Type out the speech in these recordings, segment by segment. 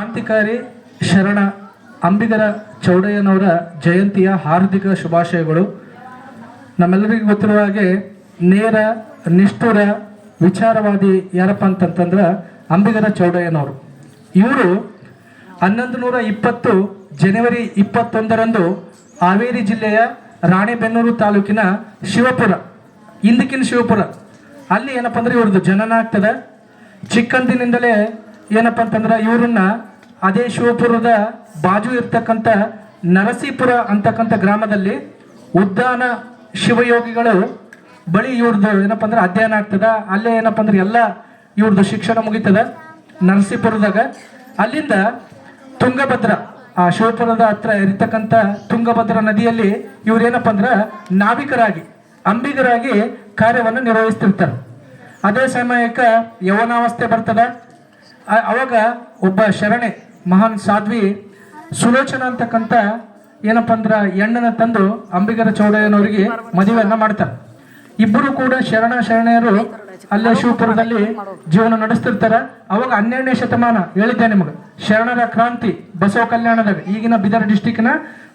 ಕ್ರಾಂತಿಕಾರಿ ಶರಣ ಅಂಬಿಗರ ಚೌಡಯ್ಯನವರ ಜಯಂತಿಯ ಹಾರ್ದಿಕ ಶುಭಾಶಯಗಳು. ನಮ್ಮೆಲ್ಲರಿಗೂ ಗೊತ್ತಿರುವ ಹಾಗೆ ನೇರ, ನಿಷ್ಠುರ, ವಿಚಾರವಾದಿ ಯಾರಪ್ಪ ಅಂತಂತಂದ್ರೆ ಅಂಬಿಗರ ಚೌಡಯ್ಯನವರು. ಇವರು ಹನ್ನೊಂದು ನೂರ ಇಪ್ಪತ್ತು ಜನವರಿ ಇಪ್ಪತ್ತೊಂದರಂದು ಹಾವೇರಿ ಜಿಲ್ಲೆಯ ರಾಣೆಬೆನ್ನೂರು ತಾಲೂಕಿನ ಶಿವಪುರ ಹಿಂದಕ್ಕಿನ ಶಿವಪುರ. ಅಲ್ಲಿ ಏನಪ್ಪ ಅಂದ್ರೆ ಇವ್ರದ್ದು ಜನನ ಆಗ್ತದೆ. ಚಿಕ್ಕಂದಿನಿಂದಲೇ ಏನಪ್ಪ ಅಂತಂದ್ರೆ ಇವರನ್ನ ಅದೇ ಶಿವಪುರದ ಬಾಜು ಇರ್ತಕ್ಕಂಥ ನರಸೀಪುರ ಅಂತಕ್ಕಂಥ ಗ್ರಾಮದಲ್ಲಿ ಉದ್ದಾನ ಶಿವಯೋಗಿಗಳು ಬಳಿ ಇವ್ರದ್ದು ಏನಪ್ಪ ಅಂದ್ರೆ ಅಧ್ಯಯನ ಆಗ್ತದ. ಅಲ್ಲೇ ಏನಪ್ಪ ಅಂದ್ರೆ ಎಲ್ಲ ಇವ್ರದ್ದು ಶಿಕ್ಷಣ ಮುಗಿತದ ನರಸೀಪುರದಾಗ. ಅಲ್ಲಿಂದ ತುಂಗಭದ್ರ, ಆ ಶಿವಪುರದ ಹತ್ರ ಇರ್ತಕ್ಕಂಥ ತುಂಗಭದ್ರ ನದಿಯಲ್ಲಿ ಇವ್ರೇನಪ್ಪ ಅಂದ್ರೆ ನಾವಿಕರಾಗಿ, ಅಂಬಿಗರಾಗಿ ಕಾರ್ಯವನ್ನು ನಿರ್ವಹಿಸ್ತಿರ್ತಾರೆ. ಅದೇ ಸಮಯಕ್ಕೆ ಯವನಾವಸ್ಥೆ ಬರ್ತದ. ಅವಾಗ ಒಬ್ಬ ಶರಣೆ ಮಹಾನ್ ಸಾಧ್ವಿ ಸುಲೋಚನ ಅಂತಕ್ಕಂಥ ಏನಪ್ಪ ಅಂದ್ರ ಹೆಣ್ಣನ ತಂದು ಅಂಬಿಗರ ಚೌಡಯ್ಯನವರಿಗೆ ಮದುವೆಯನ್ನ ಮಾಡ್ತಾರೆ. ಇಬ್ಬರು ಕೂಡ ಶರಣ ಶರಣೆಯರು ಅಲ್ಲೇ ಶಿವಪುರದಲ್ಲಿ ಜೀವನ ನಡೆಸ್ತಿರ್ತಾರೆ. ಅವಾಗ ಹನ್ನೆರಡನೇ ಶತಮಾನ ಹೇಳಿದ್ದೆ ನಿಮಗೆ, ಶರಣರ ಕ್ರಾಂತಿ ಬಸವ ಕಲ್ಯಾಣದಾಗ, ಈಗಿನ ಬಿದರ್ ಡಿಸ್ಟಿಕ್ನ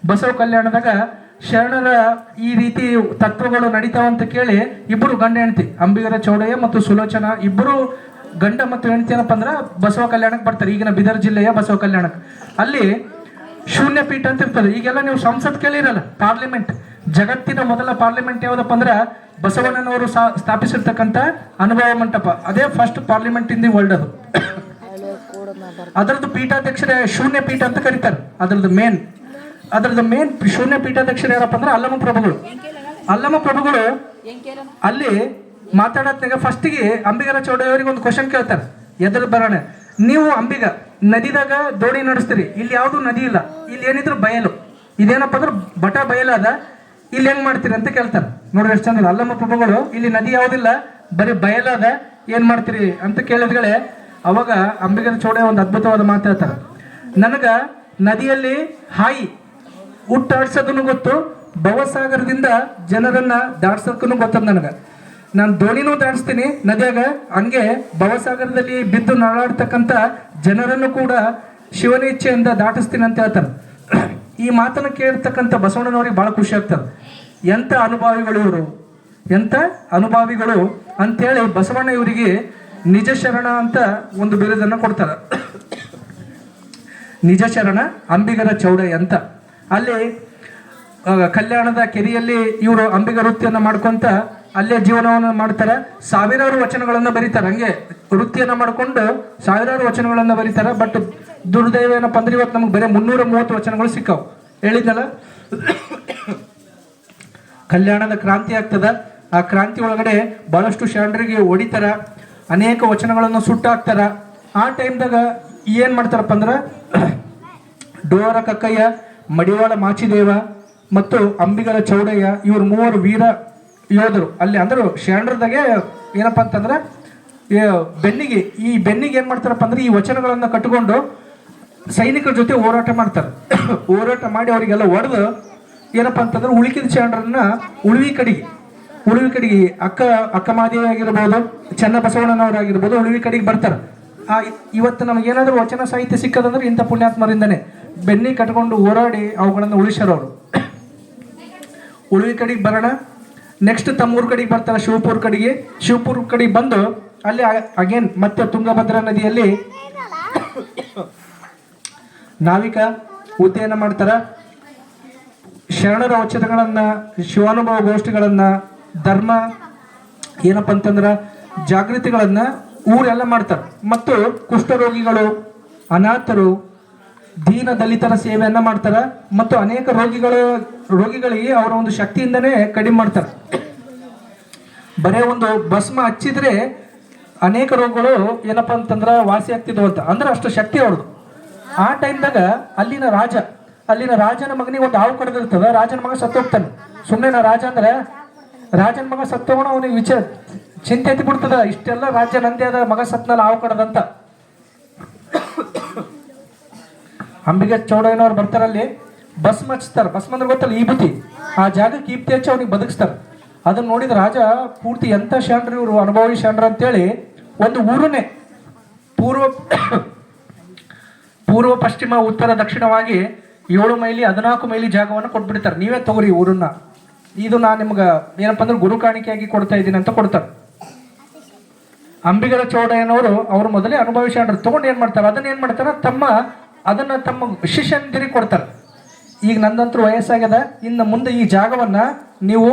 ಬಸವ ಕಲ್ಯಾಣದಾಗ ಶರಣರ ಈ ರೀತಿ ತತ್ವಗಳು ನಡೀತಾವಂತ ಕೇಳಿ ಇಬ್ಬರು ಗಂಡ ಹೆಂಡತಿ, ಅಂಬಿಗರ ಚೌಡಯ್ಯ ಮತ್ತು ಸುಲೋಚನ ಇಬ್ಬರು ಗಂಡ ಮತ್ತು ಹೆಂಡತಿ ಏನಪ್ಪ ಅಂದ್ರೆ ಬಸವ ಕಲ್ಯಾಣಕ್ಕೆ ಬರ್ತಾರೆ. ಈಗಿನ ಬೀದರ್ ಜಿಲ್ಲೆಯ ಬಸವ ಕಲ್ಯಾಣಕ್ಕೆ. ಅಲ್ಲಿ ಶೂನ್ಯ ಪೀಠ ಅಂತ ಇರ್ತದೆ. ಈಗೆಲ್ಲ ನೀವು ಸಂಸತ್ ಕೇಳಿರಲ್ಲ, ಪಾರ್ಲಿಮೆಂಟ್. ಜಗತ್ತಿನ ಮೊದಲ ಪಾರ್ಲಿಮೆಂಟ್ ಯಾವುದಪ್ಪ ಅಂದ್ರೆ ಬಸವಣ್ಣನವರು ಸ್ಥಾಪಿಸಿರ್ತಕ್ಕಂಥ ಅನುಭವ ಮಂಟಪ. ಅದೇ first parliament in the world ಅದು. ಅದರದ್ದು ಪೀಠಾಧ್ಯಕ್ಷರೇ ಶೂನ್ಯ ಪೀಠ ಅಂತ ಕರೀತಾರೆ. ಅದರದ್ದು ಮೇನ್ ಅದರದ್ದು ಮೇನ್ ಶೂನ್ಯ ಪೀಠಾಧ್ಯಕ್ಷರು ಯಾರಪ್ಪ ಅಂದ್ರೆ ಅಲ್ಲಮ ಪ್ರಭುಗಳು. ಅಲ್ಲಮ ಪ್ರಭುಗಳು ಅಲ್ಲಿ ಮಾತಾಡತ್ನಾಗ ಫಸ್ಟಿಗೆ ಅಂಬಿಗರ ಚೌಡಯ್ಯವರಿಗೆ ಒಂದು ಕ್ವಶನ್ ಕೇಳ್ತಾರೆ. ಎದುರು ಬರೋಣ? ನೀವು ಅಂಬಿಗ, ನದಿದಾಗ ದೋಣಿ ನಡೆಸ್ತೀರಿ. ಇಲ್ಲಿ ಯಾವುದು ನದಿ ಇಲ್ಲ. ಇಲ್ಲಿ ಏನಿದ್ರು ಬಯಲು. ಇದೇನಪ್ಪ ಅಂದ್ರೆ ಬಟ ಬಯಲಾದ ಇಲ್ಲಿ ಹೆಂಗ್ ಮಾಡ್ತೀರಿ ಅಂತ ಕೇಳ್ತಾರೆ. ನೋಡ್ರಿ ಎಷ್ಟು ಚಂದ ಅಲ್ಲಮ್ಮ ಪ್ರಭುಗಳು, ಇಲ್ಲಿ ನದಿ ಯಾವುದಿಲ್ಲ. ಬರೀ ಬಯಲಾದ ಏನ್ ಮಾಡ್ತೀರಿ ಅಂತ ಕೇಳಿದ್ಗಳೇ, ಅವಾಗ ಅಂಬಿಗರ ಚೌಡಯ್ಯ ಒಂದು ಅದ್ಭುತವಾದ ಮಾತು ಹೇಳ್ತಾರೆ. ನನಗ ನದಿಯಲ್ಲಿ ಹಾಯಿ ಹುಟ್ಟಾಡ್ಸೋದನ್ನು ಗೊತ್ತು, ಭವಸಾಗರದಿಂದ ಜನರನ್ನ ದಾಡ್ಸೋಕ್ಕೂ ಗೊತ್ತದ ನನಗೆ. ನಾನು ದೋಣಿನೂ ದಾಡಿಸ್ತೀನಿ ನದಿಯಾಗ ಹಂಗೆ ಭವಸಾಗರದಲ್ಲಿ ಬಿದ್ದು ನರಳಾಡ್ತಕ್ಕಂಥ ಜನರನ್ನು ಕೂಡ ಶಿವನ ಇಚ್ಛೆಯಿಂದ ದಾಟಿಸ್ತೀನಿ ಅಂತ ಹೇಳ್ತಾರೆ. ಈ ಮಾತನ್ನು ಕೇಳಿರ್ತಕ್ಕಂಥ ಬಸವಣ್ಣನವ್ರಿಗೆ ಬಹಳ ಖುಷಿ ಆಗ್ತದೆ. ಎಂಥ ಅನುಭಾವಿಗಳು ಇವರು? ಎಂಥ ಅನುಭಾವಿಗಳು ಅಂತೇಳಿ ಬಸವಣ್ಣ ಇವರಿಗೆ ನಿಜ ಶರಣ ಅಂತ ಒಂದು ಬಿರುದನ್ನು ಕೊಡ್ತಾರೆ. ನಿಜ ಶರಣ ಅಂಬಿಗರ ಚೌಡಯ್ಯ ಅಂತ. ಅಲ್ಲಿ ಕಲ್ಯಾಣದ ಕೆರೆಯಲ್ಲಿ ಇವರು ಅಂಬಿಗ ವೃತ್ತಿಯನ್ನು ಮಾಡ್ಕೊಂತ ಅಲ್ಲೇ ಜೀವನವನ್ನು ಮಾಡ್ತಾರೆ. ಸಾವಿರಾರು ವಚನಗಳನ್ನು ಬರೀತಾರೆ. ಹಂಗೆ ವೃತ್ತಿಯನ್ನ ಮಾಡಿಕೊಂಡು ಸಾವಿರಾರು ವಚನಗಳನ್ನು ಬರೀತಾರೆ. ಬಟ್ ದುರ್ದೈವ ಏನಪ್ಪ ಅಂದ್ರೆ ಇವತ್ತು ನಮ್ಗೆ ಬರೀ ಮುನ್ನೂರ ಮೂವತ್ತು ವಚನಗಳು ಸಿಕ್ಕಾವು. ಹೇಳಿದ್ನಲ್ಲ? ಕಲ್ಯಾಣದ ಕ್ರಾಂತಿ ಆಗ್ತದ. ಆ ಕ್ರಾಂತಿ ಒಳಗಡೆ ಬಹಳಷ್ಟು ಶರಣರಿಗೆ ಹೊಡಿತಾರ. ಅನೇಕ ವಚನಗಳನ್ನು ಸುಟ್ಟಾಕ್ತಾರ. ಆ ಟೈಮ್ದಾಗ ಏನು ಮಾಡ್ತಾರಪ್ಪ ಅಂದ್ರೆ ಡೋರ ಕಕ್ಕಯ್ಯ, ಮಡಿವಾಳ ಮಾಚಿದೇವ ಮತ್ತು ಅಂಬಿಗರ ಚೌಡಯ್ಯ ಇವರು ಮೂವರು ವೀರ ಯೋಧರು. ಅಲ್ಲಿ ಅಂದರು ಶರಣರದಾಗೆ ಏನಪ್ಪ ಅಂತಂದ್ರೆ ಬೆನ್ನಿಗೆ, ಈ ಬೆನ್ನಿಗೆ ಏನು ಮಾಡ್ತಾರಪ್ಪ ಅಂದ್ರೆ ಈ ವಚನಗಳನ್ನು ಕಟ್ಟಿಕೊಂಡು ಸೈನಿಕರ ಜೊತೆ ಹೋರಾಟ ಮಾಡ್ತಾರೆ. ಹೋರಾಟ ಮಾಡಿ ಅವರಿಗೆಲ್ಲ ಹೊಡೆದು ಏನಪ್ಪ ಅಂತಂದ್ರೆ ಉಳಿಕಿದ ಶರಣರನ್ನ ಉಳುವಿ ಕಡೆಗೆ ಉಳುವಿ ಕಡೆಗೆ ಅಕ್ಕ ಅಕ್ಕ ಮಾದೇವಿ ಆಗಿರ್ಬೋದು, ಚನ್ನಬಸವಣ್ಣನವರಾಗಿರ್ಬೋದು ಉಳುವಿ ಕಡೆಗೆ ಬರ್ತಾರೆ. ಆ, ಇವತ್ತು ನಮ್ಗೆ ಏನಾದರೂ ವಚನ ಸಾಹಿತ್ಯ ಸಿಕ್ಕದಂದ್ರೆ ಇಂಥ ಪುಣ್ಯಾತ್ಮರಿಂದನೇ. ಬೆನ್ನಿ ಕಟ್ಕೊಂಡು ಹೋರಾಡಿ ಅವುಗಳನ್ನು ಉಳಿಸ್ಯಾರವರು ಉಳುವಿ ಕಡೆಗೆ ಬರೋಣ ನೆಕ್ಸ್ಟ್ ತಮ್ಮೂರ್ ಕಡೆಗೆ ಬರ್ತಾರೆ ಶಿವಪುರ ಕಡೆಗೆ. ಶಿವಪುರ ಕಡೆಗೆ ಬಂದು ಅಲ್ಲಿ ಅಗೇನ್ ಮತ್ತೆ ತುಂಗಭದ್ರಾ ನದಿಯಲ್ಲಿ ನಾವಿಕ ಉದ್ಯಯನ ಮಾಡ್ತಾರ. ಶರಣರ ಔಷಧಗಳನ್ನ, ಶಿವಾನುಭವ ಗೋಷ್ಠಿಗಳನ್ನ, ಧರ್ಮ ಏನಪ್ಪ ಅಂತಂದ್ರ ಜಾಗೃತಿಗಳನ್ನ ಊರೆಲ್ಲ ಮಾಡ್ತಾರೆ. ಮತ್ತು ಕುಷ್ಠರೋಗಿಗಳು, ಅನಾಥರು ದೀನ ದಲಿತರ ಸೇವೆಯನ್ನ ಮಾಡ್ತಾರ ಮತ್ತು ಅನೇಕ ರೋಗಿಗಳು, ರೋಗಿಗಳಿಗೆ ಅವರ ಒಂದು ಶಕ್ತಿಯಿಂದನೇ ಕಡಿಮೆ ಮಾಡ್ತಾರೆ. ಬರೇ ಒಂದು ಭಸ್ಮ ಹಚ್ಚಿದ್ರೆ ಅನೇಕ ರೋಗಗಳು ಏನಪ್ಪ ಅಂತಂದ್ರ ವಾಸಿ ಆಗ್ತಿದ್ವು ಅಂತ. ಅಂದ್ರೆ ಅಷ್ಟು ಶಕ್ತಿ ಅವ್ರದ್ದು. ಆ ಟೈಮ್ದಾಗ ಅಲ್ಲಿನ ರಾಜ, ಅಲ್ಲಿನ ರಾಜನ ಮಗನಿಗೆ ಒಂದು ಹಾವು ಕಡ್ದಿರ್ತದ, ರಾಜನ ಮಗ ಸತ್ತೋಗ್ತಾನೆ ಸುಮ್ಮನೆ ರಾಜ ಅಂದ್ರೆ ರಾಜನ ಮಗ ಸತ್ತೋಗೋಣ ಅವನಿಗೆ ವಿಚಾರ ಚಿಂತೆ ಬಿಡ್ತದ, ಇಷ್ಟೆಲ್ಲ ರಾಜ ನಂದೇ ಅದ ಮಗ ಸತ್ನಲ್ಲ ಹಾವು ಕಡದಂತ ಅಂಬಿಗೆ ಚೌಡಯ್ಯನವ್ರು ಬರ್ತಾರಲ್ಲಿ, ಬಸ್ ಮಚ್ತಾರೆ ಬಸ್ ಮಂದ್ರೆ ಗೊತ್ತಲ್ಲ, ಈ ಬುತ್ತಿ ಆ ಜಾಗಕ್ಕೆ ಈಪ್ತಿ ಹಚ್ಚಿ ಅವ್ರಿಗೆ ಬದುಕಿಸ್ತಾರೆ. ಅದನ್ನ ನೋಡಿದ ರಾಜ, ಪೂರ್ತಿ ಎಂತ ಶಾಣ್ರಿ ಇವರು, ಅನುಭವಿ ಶಾಂಡ್ರ ಅಂತೇಳಿ, ಒಂದು ಊರನ್ನೇ ಪೂರ್ವ ಪೂರ್ವ ಪಶ್ಚಿಮ, ಉತ್ತರ, ದಕ್ಷಿಣವಾಗಿ ಏಳು ಮೈಲಿ, ಹದಿನಾಲ್ಕು ಮೈಲಿ ಜಾಗವನ್ನು ಕೊಟ್ಬಿಡ್ತಾರೆ. ನೀವೇ ತಗೋರಿ ಊರನ್ನ. ಇದು ನಾನು ನಿಮ್ಗೆ ಏನಪ್ಪ ಅಂದ್ರೆ ಗುರು ಕಾಣಿಕೆಯಾಗಿ ಕೊಡ್ತಾ ಇದ್ದೀನಿ ಅಂತ ಕೊಡ್ತಾರೆ. ಅಂಬಿಗರ ಚೌಡಯ್ಯನವರು ಅವ್ರು ಮೊದಲೇ ಅನುಭವಿಸ್ಕೊಂಡ್ರು ತಗೊಂಡು ಏನು ಮಾಡ್ತಾರೆ? ಅದನ್ನ ಏನು ಮಾಡ್ತಾರೆ? ತಮ್ಮ ಅದನ್ನ ತಮ್ಮ ಶಿಷ್ಯಂದಿರಿಗೆ ಕೊಡ್ತಾರೆ. ಈಗ ನಂದಂತರೂ ವಯಸ್ಸಾಗ್ಯದ. ಇನ್ನು ಮುಂದೆ ಈ ಜಾಗವನ್ನ ನೀವು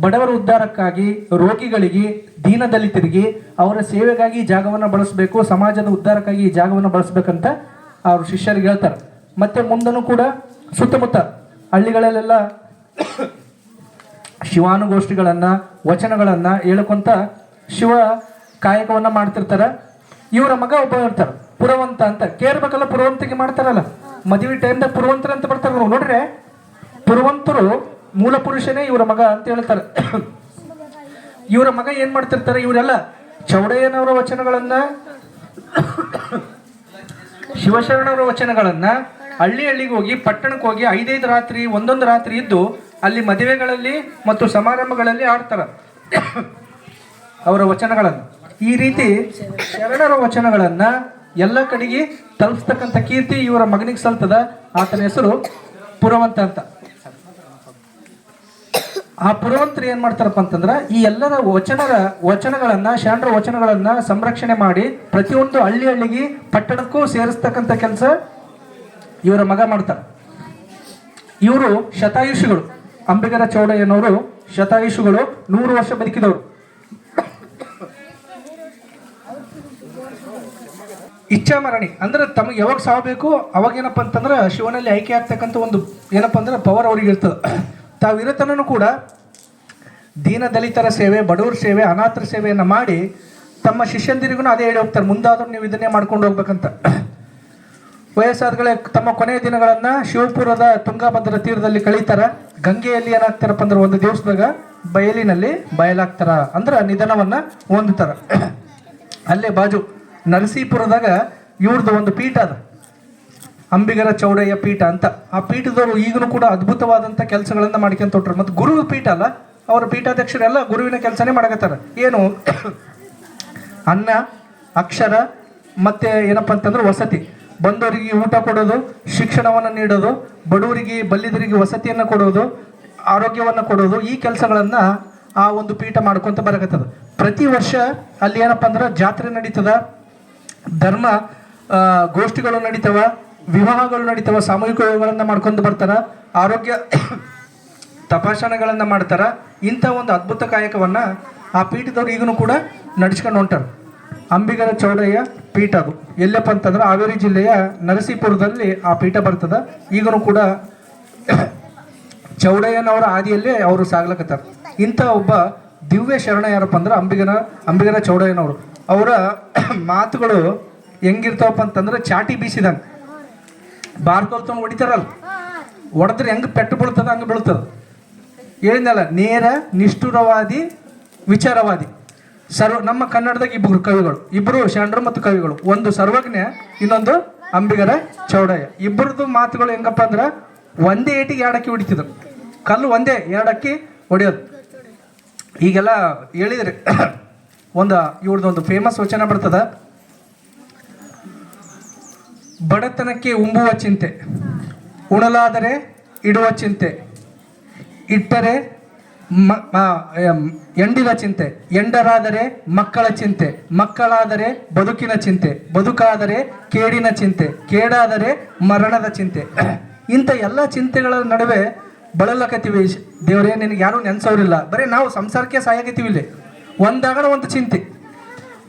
ಬಡವರ ಉದ್ಧಾರಕ್ಕಾಗಿ, ರೋಗಿಗಳಿಗೆ, ದೀನದಲಿತರಿಗೆ, ಅವರ ಸೇವೆಗಾಗಿ ಈ ಜಾಗವನ್ನು ಬಳಸಬೇಕು, ಸಮಾಜದ ಉದ್ಧಾರಕ್ಕಾಗಿ ಈ ಜಾಗವನ್ನು ಬಳಸಬೇಕಂತ ಅವರು ಶಿಷ್ಯರಿಗೆ ಹೇಳ್ತಾರೆ. ಮತ್ತೆ ಮುಂದನು ಕೂಡ ಸುತ್ತಮುತ್ತ ಹಳ್ಳಿಗಳಲ್ಲೆಲ್ಲ ಶಿವಾನುಗೋಷ್ಠಿಗಳನ್ನು, ವಚನಗಳನ್ನ ಹೇಳ್ಕೊಂತ ಶಿವ ಕಾಯಕವನ್ನ ಮಾಡ್ತಿರ್ತಾರೆ. ಇವರ ಮಗ ಒಬ್ಬ ಇರ್ತಾರ ಪುರವಂತ ಅಂತ, ಕೇರ್ಬೇಕಲ್ಲ ಪುರವಂತಿಗೆ ಮಾಡ್ತಾರಲ್ಲ? ಮದುವೆ ಟೈಮ್ದಾಗ ಪುರವಂತರ ಅಂತ ಬರ್ತಾರ ನೋಡ್ರೆ? ಪುರವಂತರು ಮೂಲ ಪುರುಷನೇ ಇವರ ಮಗ ಅಂತ ಹೇಳ್ತಾರೆ. ಇವರ ಮಗ ಏನ್ ಮಾಡ್ತಿರ್ತಾರೆ? ಇವರೆಲ್ಲ ಚೌಡಯ್ಯನವರ ವಚನಗಳನ್ನ, ಶಿವಶರಣವರ ವಚನಗಳನ್ನ ಹಳ್ಳಿ ಹಳ್ಳಿಗೆ ಹೋಗಿ, ಪಟ್ಟಣಕ್ಕೆ ಹೋಗಿ ಐದೈದು ರಾತ್ರಿ, ಒಂದೊಂದು ರಾತ್ರಿ ಇದ್ದು ಅಲ್ಲಿ ಮದುವೆಗಳಲ್ಲಿ ಮತ್ತು ಸಮಾರಂಭಗಳಲ್ಲಿ ಆಡ್ತಾರ ಅವರ ವಚನಗಳನ್ನು. ಈ ರೀತಿ ಶರಣರ ವಚನಗಳನ್ನ ಎಲ್ಲ ಕಡೆಗೆ ತಲುಪಿಸ್ತಕ್ಕಂಥ ಕೀರ್ತಿ ಇವರ ಮಗನಿಗೆ ಸಲ್ತದ. ಆತನ ಹೆಸರು ಪುರವಂತ ಅಂತ. ಆ ಪುರವಂತರು ಏನ್ ಮಾಡ್ತಾರಪ್ಪ ಅಂತಂದ್ರ, ಈ ಎಲ್ಲರ ವಚನರ, ವಚನಗಳನ್ನ ಶಾಂಡ್ರ ವಚನಗಳನ್ನ ಸಂರಕ್ಷಣೆ ಮಾಡಿ ಪ್ರತಿಯೊಂದು ಹಳ್ಳಿ ಹಳ್ಳಿಗೆ, ಪಟ್ಟಣಕ್ಕೂ ಸೇರಿಸ್ತಕ್ಕಂಥ ಕೆಲಸ ಇವರ ಮಗ ಮಾಡ್ತಾರೆ. ಇವರು ಶತಾಯುಷಿಗಳು. ಅಂಬಿಗರ ಚೌಡಯ್ಯನವರು ಶತಾಯುಷಿಗಳು, ನೂರು ವರ್ಷ ಬದುಕಿದವರು. ಇಚ್ಛಾಮರಣಿ. ಅಂದ್ರೆ ತಮಗೆ ಯಾವಾಗ ಸಾವಬೇಕು ಅವಾಗ ಏನಪ್ಪ ಅಂತಂದ್ರೆ ಶಿವನಲ್ಲಿ ಆಯ್ಕೆ ಆಗ್ತಕ್ಕಂಥ ಒಂದು ಏನಪ್ಪ ಅಂದ್ರೆ ಪವರ್ ಅವ್ರಿಗೆ ಇರ್ತದೆ. ತಾವಿರತನೂ ಕೂಡ ದೀನ ದಲಿತರ ಸೇವೆ, ಬಡವರ ಸೇವೆ, ಅನಾಥರ ಸೇವೆಯನ್ನು ಮಾಡಿ ತಮ್ಮ ಶಿಷ್ಯಂದಿರಿಗೂ ಅದೇ ಹೇಳಿ ಹೋಗ್ತಾರೆ. ಮುಂದಾದರೂ ನೀವು ಇದನ್ನೇ ಮಾಡ್ಕೊಂಡು ಹೋಗ್ಬೇಕಂತ. ವಯಸ್ಸಾದಗಳೇ ತಮ್ಮ ಕೊನೆಯ ದಿನಗಳನ್ನ ಶಿವಪುರದ ತುಂಗಭದ್ರ ತೀರದಲ್ಲಿ ಕಳೀತಾರ. ಗಂಗೆಯಲ್ಲಿ ಏನಾಗ್ತಾರಪ್ಪ ಅಂದ್ರೆ ಒಂದು ದಿವಸದಾಗ ಬಯಲಿನಲ್ಲಿ ಬಯಲಾಗ್ತಾರ. ಅಂದ್ರೆ ನಿಧನವನ್ನ ಹೊಂದುತ್ತಾರ. ಅಲ್ಲೇ ಬಾಜು ನರಸೀಪುರದಾಗ ಇವ್ರದ್ದು ಒಂದು ಪೀಠ ಅದ. ಅಂಬಿಗರ ಚೌಡಯ್ಯ ಪೀಠ ಅಂತ. ಆ ಪೀಠದವರು ಈಗಲೂ ಕೂಡ ಅದ್ಭುತವಾದಂಥ ಕೆಲಸಗಳನ್ನು ಮಾಡ್ಕೊಂತ ಹೊಟ್ರು. ಮತ್ತು ಗುರು ಪೀಠ ಅಲ್ಲ, ಅವರ ಪೀಠಾಧ್ಯಕ್ಷರೆಲ್ಲ ಗುರುವಿನ ಕೆಲಸನೇ ಮಾಡಕತ್ತಾರ. ಏನು? ಅನ್ನ, ಅಕ್ಷರ, ಮತ್ತೆ ಏನಪ್ಪ ಅಂತಂದ್ರೆ ವಸತಿ. ಬಂದವರಿಗೆ ಊಟ ಕೊಡೋದು, ಶಿಕ್ಷಣವನ್ನು ನೀಡೋದು, ಬಡವರಿಗೆ, ಬಲ್ಲಿದರಿಗೆ ವಸತಿಯನ್ನು ಕೊಡೋದು, ಆರೋಗ್ಯವನ್ನು ಕೊಡೋದು, ಈ ಕೆಲಸಗಳನ್ನು ಆ ಒಂದು ಪೀಠ ಮಾಡ್ಕೊತ ಬರಕತ್ತದ. ಪ್ರತಿ ವರ್ಷ ಅಲ್ಲಿ ಏನಪ್ಪ ಅಂದ್ರೆ ಜಾತ್ರೆ ನಡೀತದ. ಧರ್ಮ ಗೋಷ್ಠಿಗಳು ನಡೀತವ, ವಿವಾಹಗಳು ನಡೀತವ, ಸಾಮೂಹಿಕ ವಿವಾಹಗಳನ್ನ ಮಾಡ್ಕೊಂಡು ಬರ್ತಾರ, ಆರೋಗ್ಯ ತಪಾಸಣೆಗಳನ್ನು ಮಾಡ್ತಾರ, ಇಂಥ ಒಂದು ಅದ್ಭುತ ಕಾಯಕವನ್ನು ಆ ಪೀಠದವ್ರು ಈಗಲೂ ಕೂಡ ನಡ್ಸ್ಕೊಂಡು ಹೊಂಟಾರ. ಅಂಬಿಗರ ಚೌಡಯ್ಯ ಪೀಠ ಅದು. ಎಲ್ಲಪ್ಪ ಅಂತಂದ್ರೆ ಹಾವೇರಿ ಜಿಲ್ಲೆಯ ನರಸೀಪುರದಲ್ಲಿ ಆ ಪೀಠ ಬರ್ತದ. ಈಗಲೂ ಕೂಡ ಚೌಡಯ್ಯನವರ ಆದಿಯಲ್ಲೇ ಅವರು ಸಾಗ್ಲಕತ್ತಾರ. ಇಂಥ ಒಬ್ಬ ದಿವ್ಯ ಶರಣ ಯಾರಪ್ಪ ಅಂದ್ರೆ ಅಂಬಿಗನ, ಅಂಬಿಗರ ಚೌಡಯ್ಯನವರು. ಅವರ ಮಾತುಗಳು ಹೆಂಗಿರ್ತಾವಪ್ಪ ಅಂತಂದ್ರೆ ಚಾಟಿ ಬೀಸಿದಂಗೆ. ಬಾರ್ಕೋಲ್ ತೊಗೊಂಡು ಹೊಡಿತಾರಲ್ಲ. ಹೊಡೆದ್ರೆ ಹೆಂಗೆ ಪೆಟ್ಟು ಬೀಳ್ತದ, ಹಂಗೆ ಬೀಳ್ತದ. ಹೇಳಿದ್ನಲ್ಲ ನೇರ, ನಿಷ್ಠುರವಾದಿ, ವಿಚಾರವಾದಿ. ಸರ್ವ, ನಮ್ಮ ಕನ್ನಡದಾಗ ಇಬ್ಬರು ಕವಿಗಳು, ಇಬ್ಬರು ಶರಣರು ಮತ್ತು ಕವಿಗಳು. ಒಂದು ಸರ್ವಜ್ಞ, ಇನ್ನೊಂದು ಅಂಬಿಗರ ಚೌಡಯ್ಯ. ಇಬ್ಬರದು ಮಾತುಗಳು ಹೆಂಗಪ್ಪ ಅಂದ್ರೆ ಒಂದೇ ಏಟಿಗೆ ಎರಡಕ್ಕಿ ಹೊಡಿತಿದ್ರು. ಕಲ್ಲು ಒಂದೇ, ಎರಡಕ್ಕಿ ಹೊಡೆಯೋದು. ಈಗೆಲ್ಲ ಹೇಳಿದ್ರಿ ಒಂದು ಇವ್ರದ್ದು ಒಂದು ಫೇಮಸ್ ವಚನ ಬರ್ತದ? ಬಡತನಕ್ಕೆ ಉಂಬುವ ಚಿಂತೆ, ಉಣಲಾದರೆ ಇಡುವ ಚಿಂತೆ, ಇಟ್ಟರೆ ಮ- ಎಂಡಿನ ಚಿಂತೆ, ಎಂಡರಾದರೆ ಮಕ್ಕಳ ಚಿಂತೆ, ಮಕ್ಕಳಾದರೆ ಬದುಕಿನ ಚಿಂತೆ, ಬದುಕಾದರೆ ಕೇಡಿನ ಚಿಂತೆ, ಕೇಡಾದರೆ ಮರಣದ ಚಿಂತೆ. ಇಂಥ ಎಲ್ಲ ಚಿಂತೆಗಳ ನಡುವೆ ಬಳಲಕತ್ತೀವಿ. ದೇವರೇ, ನಿನಗೆ ಯಾರೂ ನೆನ್ಸೋರಿಲ್ಲ. ಬರೀ ನಾವು ಸಂಸಾರಕ್ಕೆ ಸಾಯಾಗತ್ತೀವಿ ಇಲ್ಲಿ. ಒಂದಾಗಣ ಒಂದು ಚಿಂತೆ.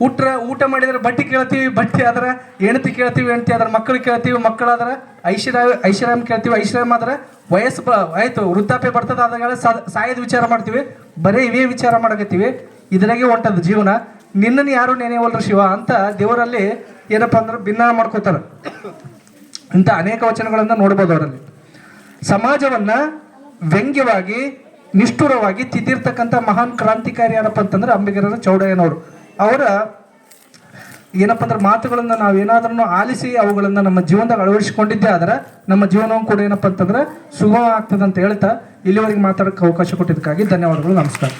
ಊಟ ಊಟ ಮಾಡಿದ್ರೆ ಬಟ್ಟೆ ಕೇಳ್ತೀವಿ, ಬಟ್ಟೆ ಆದ್ರೆ ಹೆಣ್ತಿ ಕೇಳ್ತೀವಿ ಹೆಣ್ತಿ ಆದ್ರೆ ಮಕ್ಕಳು ಕೇಳ್ತೀವಿ, ಮಕ್ಕಳಾದ್ರೆ ಐಶ್ವರ್ಯ, ಐಶ್ವರ್ಯಂ ಕೇಳ್ತೀವಿ, ಐಶ್ವರ್ಯಂ ಆದ್ರೆ ವಯಸ್ಸು ಬ, ಆಯ್ತು, ವೃದ್ಧಾಪ್ಯ ಬರ್ತದ ಆದಾಗ ಸಾಯದ ವಿಚಾರ ಮಾಡ್ತೀವಿ, ಬರೀ ಇವೇ ವಿಚಾರ ಮಾಡಕತ್ತೀವಿ. ಇದ್ರಾಗೆ ಹೊಂಟದ ಜೀವನ. ನಿನ್ನನ್ನು ಯಾರು ನೆನೆಯವಲ್ರ ಶಿವ ಅಂತ ದೇವರಲ್ಲಿ ಏನಪ್ಪ ಅಂದ್ರೆ ಭಿನ್ನ ಮಾಡ್ಕೋತಾರ ಇಂಥ ಅನೇಕ ವಚನಗಳನ್ನು ನೋಡ್ಬೋದು ಅವರಲ್ಲಿ. ಸಮಾಜವನ್ನ ವ್ಯಂಗ್ಯವಾಗಿ ನಿಷ್ಠುರವಾಗಿ ತಿದ್ದಿರ್ತಕ್ಕಂಥ ಮಹಾನ್ ಕ್ರಾಂತಿಕಾರಿ ಯಾರಪ್ಪ ಅಂತಂದ್ರೆ ಅಂಬಿಗರ ಚೌಡಯ್ಯನವರು. ಅವರ ಏನಪ್ಪ ಅಂದ್ರೆ ಮಾತುಗಳನ್ನು ನಾವು ಏನಾದ್ರೂ ಆಲಿಸಿ ಅವುಗಳನ್ನು ನಮ್ಮ ಜೀವನದಾಗ ಅಳವಡಿಸಿಕೊಂಡಿದ್ದೇ ಆದ್ರೆ ನಮ್ಮ ಜೀವನವೂ ಕೂಡ ಏನಪ್ಪ ಅಂತಂದ್ರೆ ಸುಗಮ ಆಗ್ತದೆ ಅಂತ ಹೇಳ್ತಾ ಇಲ್ಲಿವರೆಗೆ ಮಾತಾಡೋಕೆ ಅವಕಾಶ ಕೊಟ್ಟಿದ್ದಕ್ಕಾಗಿ ಧನ್ಯವಾದಗಳು, ನಮಸ್ಕಾರ.